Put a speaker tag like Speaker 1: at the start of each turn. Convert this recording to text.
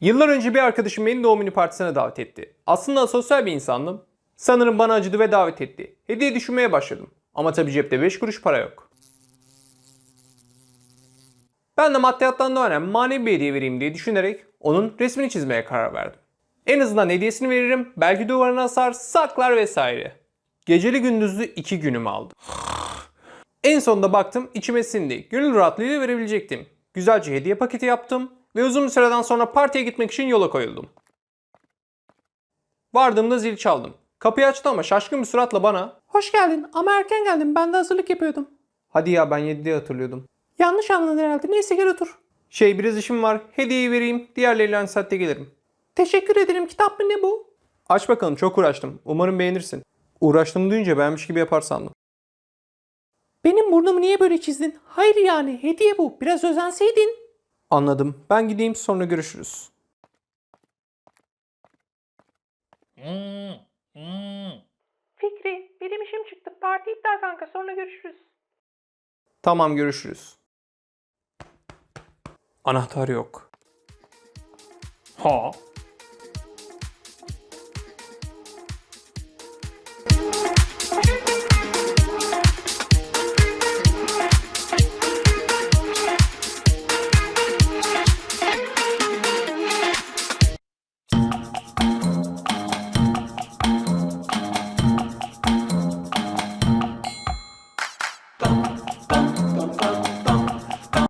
Speaker 1: Yıllar önce bir arkadaşım beni doğum günü partisine davet etti. Aslında sosyal bir insandım. Sanırım bana acıdı ve davet etti. Hediye düşünmeye başladım. Ama tabii cepte 5 kuruş para yok. Ben de maddiyattan da önemli manevi bir hediye vereyim diye düşünerek onun resmini çizmeye karar verdim. En azından hediyesini veririm, belki duvarına asar, saklar vesaire. Geceli gündüzlü iki günümü aldı. En sonunda baktım içime sindi. Gönül rahatlığıyla verebilecektim. Güzelce hediye paketi yaptım ve uzun bir süreden sonra partiye gitmek için yola koyuldum. Vardığımda zil çaldım. Kapıyı açtı ama şaşkın bir suratla bana ''Hoş geldin ama erken geldin ben de hazırlık yapıyordum.'' Hadi ya ben 7'de hatırlıyordum. Yanlış anladın herhalde neyse gel otur. Şey biraz işim var hediyeyi vereyim diğerleriyle aynı saatte gelirim. Teşekkür ederim kitap mı ne bu? Aç bakalım çok uğraştım umarım beğenirsin. Uğraştım duyunca beğenmiş gibi yapar sandım. Benim burnumu niye böyle çizdin? Hayır yani hediye bu. Biraz özenseydin. Anladım. Ben gideyim sonra görüşürüz.
Speaker 2: Fikri, benim işim çıktı. Parti iptal kanka. Sonra görüşürüz.
Speaker 1: Tamam görüşürüz. Anahtar yok. Ha